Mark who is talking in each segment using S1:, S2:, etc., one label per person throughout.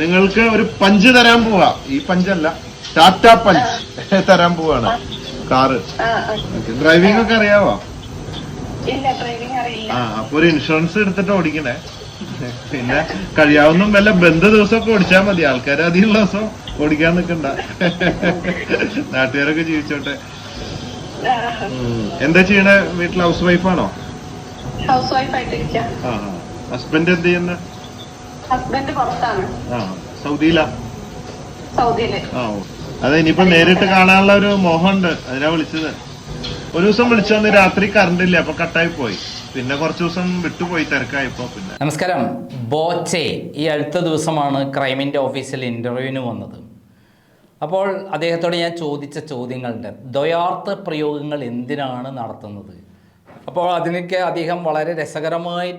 S1: നിങ്ങൾക്ക് ഒരു പഞ്ച് തരാൻ പോവാ. ഈ പഞ്ചല്ല. ടാറ്റ പഞ്ച് തരാൻ പോവാണ്. കാറ്. ഡ്രൈവിംഗ് ഒക്കെ അറിയാവോ? ആ അപ്പൊ ഒരു ഇൻഷുറൻസ് എടുത്തിട്ട് ഓടിക്കണേ. പിന്നെ കഴിയാവുന്ന വല്ല ബന്ധ ദിവസമൊക്കെ ഓടിച്ചാൽ മതി. ആൾക്കാർ അധികമുള്ള ദിവസം ഓടിക്കാൻ നിൽക്കണ്ട നാട്ടുകാരൊക്കെ ജീവിച്ചോട്ടെ. എന്താ ചെയ്യണേ? വീട്ടിൽ ഹൗസ് വൈഫാണോ
S2: ഹൗസ് വൈഫ് ആയിട്ടിരിക്കാം
S1: ഹസ്ബൻഡ് എന്ത് ചെയ്യുന്ന?
S2: ഹസ്ബൻഡ് പുറത്താണ്.
S1: സൗദിയിലാ? സൗദിയിൽ. അതെ ഇനിയിപ്പോ നേരിട്ട് കാണാനുള്ള ഒരു മോഹമുണ്ട്. അതിനാ വിളിച്ചത്. ഒരു ദിവസം വിളിച്ചു വന്ന് രാത്രി കറണ്ട് ഇല്ല അപ്പൊ കട്ടായി പോയി. പിന്നെ കുറച്ച് ദിവസം വിട്ടുപോയി തിരക്കായപ്പോ പിന്നെ.
S3: നമസ്കാരം. ബോച്ചെ ഈ അടുത്ത ദിവസമാണ് ക്രൈമിന്റെ ഓഫീസിൽ ഇന്റർവ്യൂവിന് വന്നത്. അപ്പോൾ അദ്ദേഹത്തോട് ഞാൻ ചോദിച്ച ചോദ്യങ്ങളുണ്ട്. ദ്വയാർത്ഥ പ്രയോഗങ്ങൾ എന്തിനാണ് നടത്തുന്നത്? അപ്പോൾ അതിനൊക്കെ അദ്ദേഹം വളരെ രസകരമായി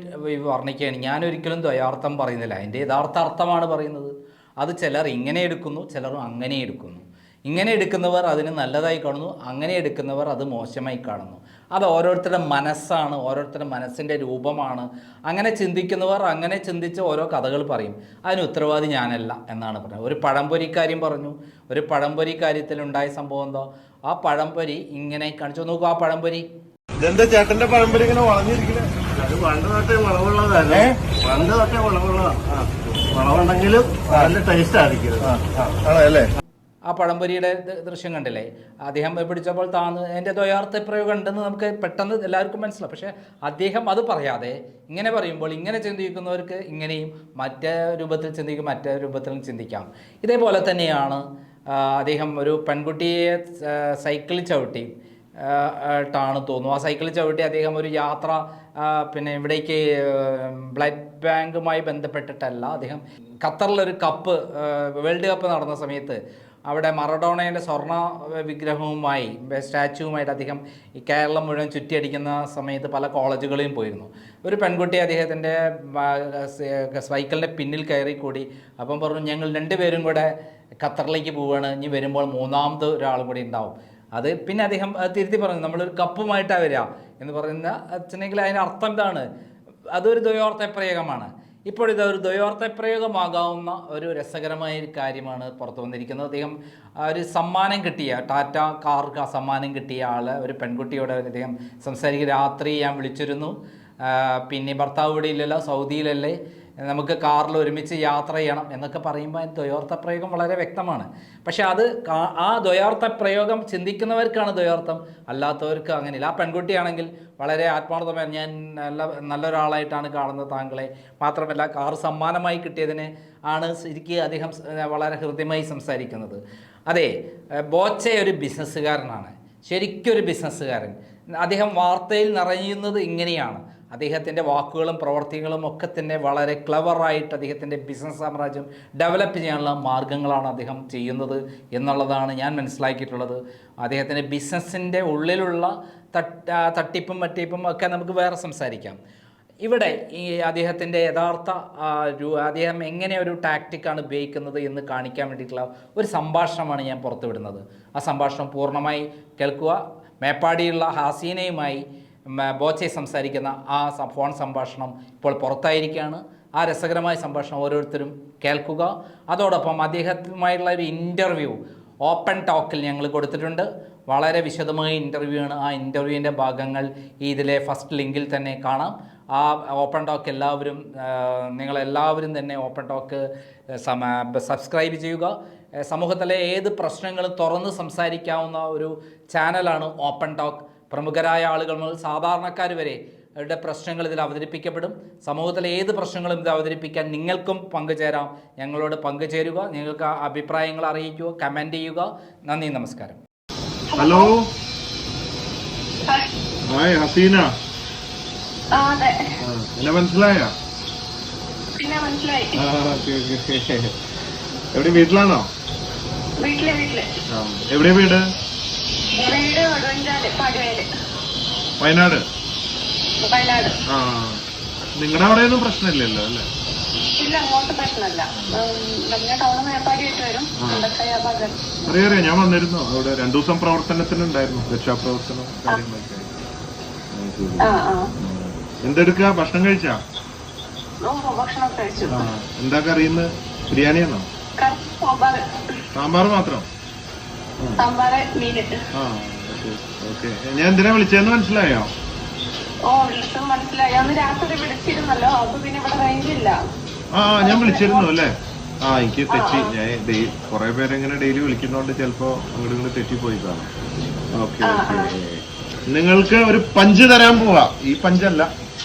S3: വർണിക്കുകയാണ്. ഞാനൊരിക്കലും ദ്വയാർത്ഥം പറയുന്നില്ല. അതിന്റെ യഥാർത്ഥ അർത്ഥമാണ് പറയുന്നത്. അത് ചിലർ ഇങ്ങനെ എടുക്കുന്നു ചിലർ അങ്ങനെ എടുക്കുന്നു. ഇങ്ങനെ എടുക്കുന്നവർ അതിന് നല്ലതായി കാണുന്നു അങ്ങനെ എടുക്കുന്നവർ അത് മോശമായി കാണുന്നു. അത് ഓരോരുത്തരുടെ മനസ്സാണ് ഓരോരുത്തരുടെ മനസ്സിന്റെ രൂപമാണ്. അങ്ങനെ ചിന്തിക്കുന്നവർ അങ്ങനെ ചിന്തിച്ച് ഓരോ കഥകൾ പറയും. അതിന് ഉത്തരവാദി ഞാനല്ല എന്നാണ് പറഞ്ഞത്. ഒരു പഴംപൊരിക്കാര്യം പറഞ്ഞു. ഒരു പഴംപൊരി കാര്യത്തിൽ ഉണ്ടായ സംഭവം എന്തോ? ആ പഴംപൊരി ഇങ്ങനെ കാണിച്ചു. നോക്കൂ ആ പഴംപൊരി
S1: ഇതെന്താ ചേട്ടന്റെ പഴമ്പരി ഇങ്ങനെ വളഞ്ഞിരിക്കണേ?
S4: അത് പണ്ട് തൊട്ടേ വളവുള്ളതാണ് പണ്ട് തൊട്ടേ വളവുള്ളതാണ് വളവുണ്ടെങ്കിലും നല്ല ടേസ്റ്റ് ആയിരിക്കും.
S3: ആ പഴംപൊരിയുടെ ദൃശ്യം കണ്ടില്ലേ? അദ്ദേഹം പിടിച്ചപ്പോൾ താന്ന് എന്റെ ദ്വയാർത്ഥ പ്രയോഗം ഉണ്ടെന്ന് നമുക്ക് പെട്ടെന്ന് എല്ലാവർക്കും മനസ്സിലാവും. പക്ഷേ അദ്ദേഹം അത് പറയാതെ ഇങ്ങനെ പറയുമ്പോൾ ഇങ്ങനെ ചിന്തിക്കുന്നവർക്ക് ഇങ്ങനെയും മറ്റേ രൂപത്തിൽ ചിന്തിക്കും മറ്റേ രൂപത്തിലും ചിന്തിക്കാം. ഇതേപോലെ തന്നെയാണ് അദ്ദേഹം ഒരു പെൺകുട്ടിയെ സൈക്കിളിൽ ചവിട്ടി ആയിട്ടാണ് തോന്നുന്നു. ആ സൈക്കിൾ ചവിട്ടി അദ്ദേഹം ഒരു യാത്ര പിന്നെ ഇവിടേക്ക് ബ്ലഡ് ബാങ്കുമായി ബന്ധപ്പെട്ടിട്ടല്ല. അദ്ദേഹം ഖത്തറിലൊരു കപ്പ് വേൾഡ് കപ്പ് നടന്ന സമയത്ത് അവിടെ മറഡോണയുടെ സ്വർണ വിഗ്രഹവുമായി സ്റ്റാച്ചുവുമായിട്ട് അദ്ദേഹം ഈ കേരളം മുഴുവൻ ചുറ്റിയടിക്കുന്ന സമയത്ത് പല കോളേജുകളിലും പോയിരുന്നു. ഒരു പെൺകുട്ടി അദ്ദേഹത്തിന്റെ സൈക്കിളിന്റെ പിന്നിൽ കയറി കൂടി അപ്പം പറഞ്ഞു ഞങ്ങൾ രണ്ടുപേരും കൂടെ ഖത്തറിലേക്ക് പോവുകയാണ് ഇനി വരുമ്പോൾ മൂന്നാമത് ഒരാളും കൂടി ഉണ്ടാവും. അത് പിന്നെ അദ്ദേഹം തിരുത്തി പറഞ്ഞു നമ്മളൊരു കപ്പുമായിട്ടാണ് വരിക എന്ന് പറയുന്ന അച്ഛനെങ്കിൽ അതിന്റെ അർത്ഥം എന്താണ്? അതൊരു ദ്വയോർത്ഥ പ്രയോഗമാണ് ഇപ്പോൾ ഇത് ഒരു ദ്വയോർത്ഥ പ്രയോഗമാകാവുന്ന ഒരു രസകരമായ ഒരു കാര്യമാണ് പുറത്തു വന്നിരിക്കുന്നത്. അദ്ദേഹം ഒരു സമ്മാനം കിട്ടിയ ടാറ്റ കാർക്ക് ആ സമ്മാനം കിട്ടിയ ആൾ ഒരു പെൺകുട്ടിയോട് അദ്ദേഹം സംസാരിക്കുക രാത്രി ഞാൻ വിളിച്ചിരുന്നു. പിന്നെ ഭർത്താവ് ഇവിടെ ഇല്ലല്ലോ സൗദിയിലല്ലേ? നമുക്ക് കാറിൽ ഒരുമിച്ച് യാത്ര ചെയ്യണം എന്നൊക്കെ പറയുമ്പോൾ ദ്വയോർത്ഥ പ്രയോഗം വളരെ വ്യക്തമാണ്. പക്ഷേ അത് ആ ദ്വയാർത്ഥ പ്രയോഗം ചിന്തിക്കുന്നവർക്കാണ് ദ്വയാർത്ഥം അല്ലാത്തവർക്ക് അങ്ങനെയില്ല. ആ പെൺകുട്ടിയാണെങ്കിൽ വളരെ ആത്മാർത്ഥമായി ഞാൻ നല്ല നല്ലൊരാളായിട്ടാണ് കാണുന്നത് താങ്കളെ. മാത്രമല്ല കാർ സമ്മാനമായി കിട്ടിയതിന് ആണ് ശരിക്ക് അധികം വളരെ ഹൃദ്യമായി സംസാരിക്കുന്നത്. അതെ ബോച്ച ഒരു ബിസിനസ്സുകാരനാണ്. ശരിക്കൊരു ബിസിനസ്സുകാരൻ. അദ്ദേഹം വാർത്തയിൽ നിറയുന്നത് ഇങ്ങനെയാണ്. അദ്ദേഹത്തിന്റെ വാക്കുകളും പ്രവർത്തികളും ഒക്കെ തന്നെ വളരെ ക്ലവറായിട്ട് അദ്ദേഹത്തിന്റെ ബിസിനസ് സാമ്രാജ്യം ഡെവലപ്പ് ചെയ്യാനുള്ള മാർഗങ്ങളാണ് അദ്ദേഹം ചെയ്യുന്നത് എന്നുള്ളതാണ് ഞാൻ മനസ്സിലാക്കിയിട്ടുള്ളത്. അദ്ദേഹത്തിന്റെ ബിസിനസ്സിന്റെ ഉള്ളിലുള്ള തട്ട തട്ടിപ്പും മറ്റിപ്പും ഒക്കെ നമുക്ക് വേറെ സംസാരിക്കാം. ഇവിടെ ഈ അദ്ദേഹത്തിന്റെ യഥാർത്ഥ അദ്ദേഹം എങ്ങനെ ഒരു ടാക്റ്റിക്കാണ് ഉപയോഗിക്കുന്നത് എന്ന് കാണിക്കാൻ വേണ്ടിയിട്ടുള്ള ഒരു സംഭാഷണമാണ് ഞാൻ പുറത്തുവിടുന്നത്. ആ സംഭാഷണം പൂർണമായി കേൾക്കുക. മേപ്പാടിയുള്ള ഹസീനയുമായി ബോച്ചെ സംസാരിക്കുന്ന ആ ഫോൺ സംഭാഷണം ഇപ്പോൾ പുറത്തായിരിക്കുകയാണ്. ആ രസകരമായ സംഭാഷണം ഓരോരുത്തരും കേൾക്കുക. അതോടൊപ്പം അദ്ദേഹത്തുമായുള്ള ഒരു ഇന്റർവ്യൂ ഓപ്പൺ ടോക്കിൽ ഞങ്ങൾ കൊടുത്തിട്ടുണ്ട്. വളരെ വിശദമായ ഇന്റർവ്യൂ ആണ്. ആ ഇന്റർവ്യൂവിന്റെ ഭാഗങ്ങൾ ഇതിലെ ഫസ്റ്റ് ലിങ്കിൽ തന്നെ കാണാം. ആ ഓപ്പൺ ടോക്ക് എല്ലാവരും നിങ്ങളെല്ലാവരും തന്നെ ഓപ്പൺ ടോക്ക് സബ്സ്ക്രൈബ് ചെയ്യുക. സമൂഹത്തിലെ ഏത് പ്രശ്നങ്ങളും തുറന്ന് സംസാരിക്കാവുന്ന ഒരു ചാനലാണ് ഓപ്പൺ ടോക്ക് പ്രമുഖരായ ആളുകൾ മുതൽ സാധാരണക്കാർ വരെ അവരുടെ പ്രശ്നങ്ങൾ ഇതിൽ അവതരിപ്പിക്കപ്പെടും. സമൂഹത്തിലെ ഏത് പ്രശ്നങ്ങളും ഇത് അവതരിപ്പിക്കാൻ നിങ്ങൾക്കും പങ്കുചേരാം. ഞങ്ങളോട് പങ്കുചേരുക നിങ്ങൾക്ക് ആ അഭിപ്രായങ്ങൾ അറിയിക്കുക കമന്റ് ചെയ്യുക. നന്ദി നമസ്കാരം.
S1: ഹലോ?
S2: ഹായ്.
S1: ഹസീന. എന്നെ മനസ്സിലായ? എവിടെ വീട്ടിലാണോ?
S2: വീട്ടിലെ വീട്ടിലെ.
S1: ആ, എവിടെയാ വീട്? വയനാട്
S2: വയനാട്?
S1: ആ. നിങ്ങളുടെ അവിടെയൊന്നും പ്രശ്നമില്ലല്ലോ അല്ലേ?
S2: ഇല്ല അങ്ങോട്ട് പ്രശ്നമല്ല. വരും.
S1: അറിയാം അറിയാം. ഞാൻ വന്നിരുന്നു. അവിടെ രണ്ടു ദിവസം പ്രവർത്തനത്തിനുണ്ടായിരുന്നു രക്ഷാപ്രവർത്തനം കാര്യങ്ങളൊക്കെ എന്തെടുക്ക? ഭക്ഷണം കഴിച്ചാ? എന്താ കറിയുന്നത് ബിരിയാണിയാണോ
S2: സാമ്പാർ.
S1: മാത്രം?
S2: സാമ്പാർ മീന്.
S1: ആ. ഓക്കെ. ഞാൻ എന്തിനാ വിളിച്ചതെന്ന് മനസ്സിലായോ?
S2: ഓ വിളിച്ചത് മനസ്സിലായി. അന്ന് രാത്രി വിളിച്ചിരുന്നല്ലോ. അപ്പൊ പിന്നെ ഇവിടെ റേഞ്ച് ഇല്ല.
S1: ആ ഞാൻ വിളിച്ചിരുന്നു അല്ലേ? ആ എനിക്ക് തെറ്റി. ഞാൻ ഡെയിലി കുറെ പേരെങ്ങനെ ഡെയിലി വിളിക്കുന്നോണ്ട് ചിലപ്പോ അങ്ങോട്ട് ഇങ്ങോട്ട് തെറ്റിപ്പോയി കാണാം ഓക്കെ ഓക്കെ. നിങ്ങൾക്ക് ഒരു പഞ്ച് തരാൻ പോവാ. ഈ പഞ്ചല്ല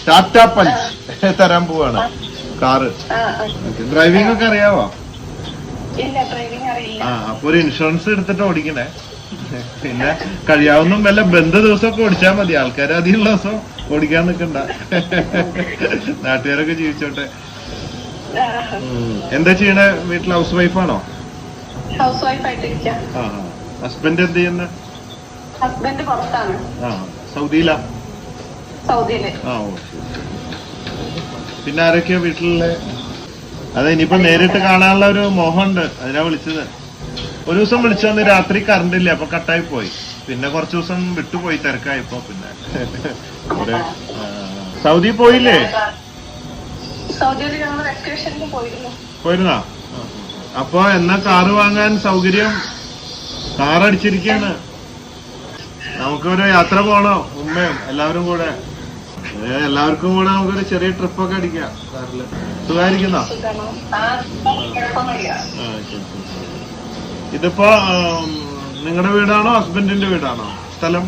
S1: ടാറ്റ പഞ്ച് തരാൻ പോവാണ്. കാറ്. ഡ്രൈവിംഗ് ഒക്കെ അറിയാവോ? ആ അപ്പൊ ഒരു ഇൻഷുറൻസ് എടുത്തിട്ട് ഓടിക്കണേ. പിന്നെ കഴിയാവുന്ന വല്ല ബന്ധ ദിവസമൊക്കെ ഓടിച്ചാൽ മതി. ആൾക്കാർ അധികമുള്ള ദിവസം ഓടിക്കാൻ നിൽക്കണ്ട നാട്ടുകാരൊക്കെ ജീവിച്ചോട്ടെ. എന്താ ചെയ്യണേ? വീട്ടിൽ ഹൗസ് വൈഫാണോ ആ ഹസ്ബൻഡ് എന്ത് ചെയ്യുന്ന?
S2: ഹസ്ബൻഡ് പുറത്താണ്.
S1: ആ സൗദിയിലാ?
S2: സൗദിയിൽ.
S1: ആ. പിന്നെ ആരൊക്കെയാ വീട്ടിലുള്ള? അതെ ഇനിയിപ്പോ നേരിട്ട് കാണാനുള്ള ഒരു മോഹമുണ്ട്. അതിനാ വിളിച്ചത്. ഒരു ദിവസം വിളിച്ചന്ന് രാത്രി കറണ്ട് ഇല്ല അപ്പൊ കട്ടായി പോയി. പിന്നെ കുറച്ച് ദിവസം വിട്ടുപോയി തിരക്കായപ്പോ പിന്നെ. ഒരു, സൗദി പോയില്ലേ?
S2: പോയിരുന്നു.
S1: അപ്പൊ എന്നാ കാറ് വാങ്ങാൻ സൗകര്യം? കാർ അടിച്ചിരിക്കാണ് നമുക്കൊരു യാത്ര പോണോ ഉമ്മയും എല്ലാവരും കൂടെ. എല്ലാവർക്കും കൂടെ നമുക്കൊരു ചെറിയ ട്രിപ്പ് ട്രിപ്പൊക്കെ അടിക്കാം കാറിൽ. സുഖായിരിക്കുന്നോ ഇതിപ്പോ നിങ്ങളുടെ വീടാണോ ഹസ്ബൻഡിന്റെ വീടാണോ? സ്ഥലം?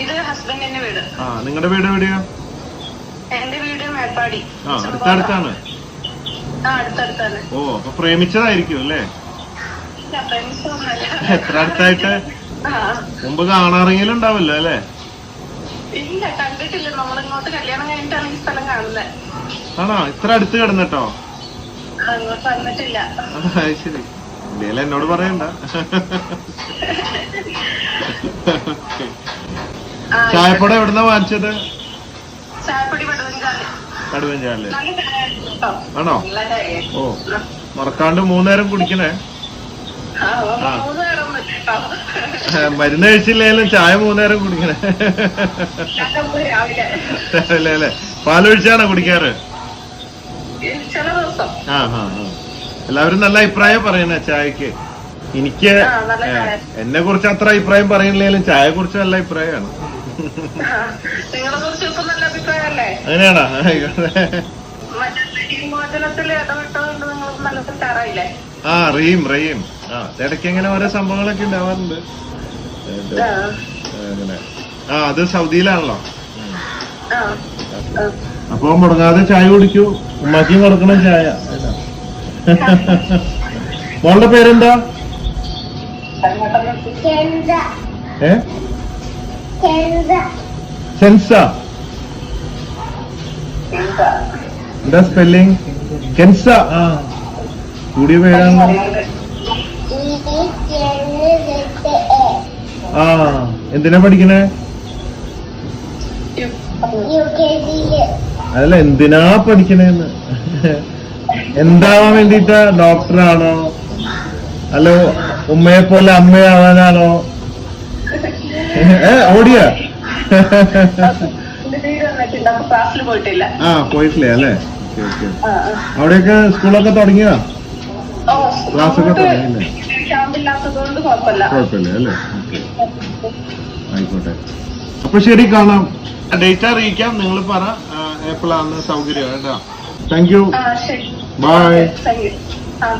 S2: ഇത് ഹസ്ബൻഡിന്റെ വീട്.
S1: ആ നിങ്ങളുടെ വീട് എവിടെയാ?
S2: എന്റെ വീട് മേപ്പാടി.
S1: ആ അടുത്തടുത്താണ്?
S2: ആ അടുത്തടുത്താണ്.
S1: ഓ അപ്പൊ പ്രേമിച്ചതായിരിക്കും അല്ലേ? എത്ര അടുത്തായിട്ട്? മുമ്പ് കാണാറെങ്കിലും ഉണ്ടാവല്ലോ അല്ലേ?
S2: ഇല്ല കണ്ടിട്ടില്ല. നമ്മളിങ്ങോട്ട് കല്യാണം കഴിഞ്ഞിട്ടാണ് ഈ സ്ഥലം കാണുന്നത്
S1: ആണോ? ഇത്ര അടുത്ത് കിടന്നിട്ടോ?
S2: അങ്ങോട്ട് വന്നിട്ടില്ല.
S1: ശരി. എന്തേലും എന്നോട് പറയണ്ട. ചായപ്പൊടി എവിടുന്ന വാങ്ങിച്ചത്?
S2: ചായ
S1: ആണോ? ഓ മറക്കാണ്ട് മൂന്നേരം കുടിക്കണേ. മരുന്ന് കഴിച്ചില്ലേലും ചായ മൂന്നേരം കുടിക്കണേ.
S2: രാവിലെ.
S1: അല്ലേ പാലൊഴിച്ചാണോ കുടിക്കാറ്? ആ ആ ആ. എല്ലാവരും നല്ല അഭിപ്രായം പറയണ ചായക്ക്. എനിക്ക് എന്നെ കുറിച്ച് അത്ര അഭിപ്രായം പറയുന്നില്ലെങ്കിലും ചായയെ കുറിച്ച് നല്ല അഭിപ്രായമാണ്. അങ്ങനെയാണോ? ആ റീം റീം ആ ഇടയ്ക്ക് ഇങ്ങനെ ഓരോ സംഭവങ്ങളൊക്കെ ഉണ്ടാവാറുണ്ട്.
S2: ആ.
S1: അങ്ങനെ ആ അത് സൗദിയിലാണല്ലോ. അപ്പൊ മുടങ്ങാതെ ചായ കുടിക്കൂ. ഉമ്മാക്കിയും കൊടുക്കണം ചായ. മോളുടെ പേരെന്താ? ഏ? സെൻസ എന്താ സ്പെല്ലിംഗ് കെൻസ ആ. കൂടിയ പേരാണ്. ആ. എന്തിനാ പഠിക്കണേ? അതല്ല എന്തിനാ പഠിക്കണേന്ന്? എന്താവാൻ വേണ്ടിയിട്ട് ഡോക്ടറാണോ? അല്ലോ ഉമ്മയെ പോലെ അമ്മയാവാനാണോ? ഏ ഓടിയ? ആ പോയിട്ടില്ലേ അല്ലേ? അവിടെയൊക്കെ സ്കൂളൊക്കെ തുടങ്ങിയതാ
S2: ക്ലാസ്
S1: ക്ലാസ്സൊക്കെ തുടങ്ങിയില്ലേ?
S2: കുഴപ്പമില്ല
S1: അല്ലേ? ആയിക്കോട്ടെ. അപ്പൊ ശരി കാണാം. ഡേറ്റ് അറിയിക്കാം നിങ്ങൾ പറ. എപ്പോഴാണ് സൗകര്യം കേട്ടോ. Thank you.
S2: ആ ശരി
S1: ബൈ
S2: താങ്ക് യു ആ